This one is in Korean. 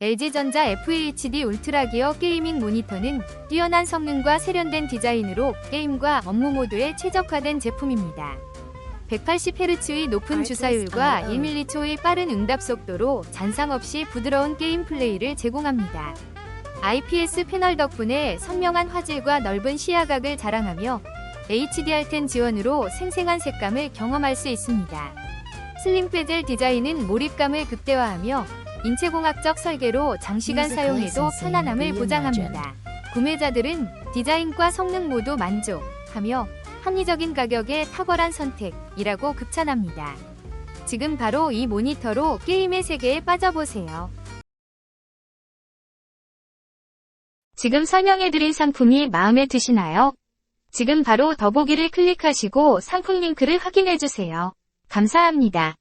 LG전자 FHD 울트라 기어 게이밍 모니터는 뛰어난 성능과 세련된 디자인으로 게임과 업무 모두에 최적화된 제품입니다. 180Hz의 높은 주사율과 1m초의 빠른 응답 속도로 잔상 없이 부드러운 게임 플레이를 제공합니다. IPS 패널 덕분에 선명한 화질과 넓은 시야각을 자랑하며 HDR10 지원으로 생생한 색감을 경험할 수 있습니다. 슬림 베젤 디자인은 몰입감을 극대화하며 인체공학적 설계로 장시간 사용해도 편안함을 보장합니다. 구매자들은 디자인과 성능 모두 만족하며 합리적인 가격에 탁월한 선택이라고 극찬합니다. 지금 바로 이 모니터로 게임의 세계에 빠져보세요. 지금 설명해드린 상품이 마음에 드시나요? 지금 바로 더보기를 클릭하시고 상품 링크를 확인해주세요. 감사합니다.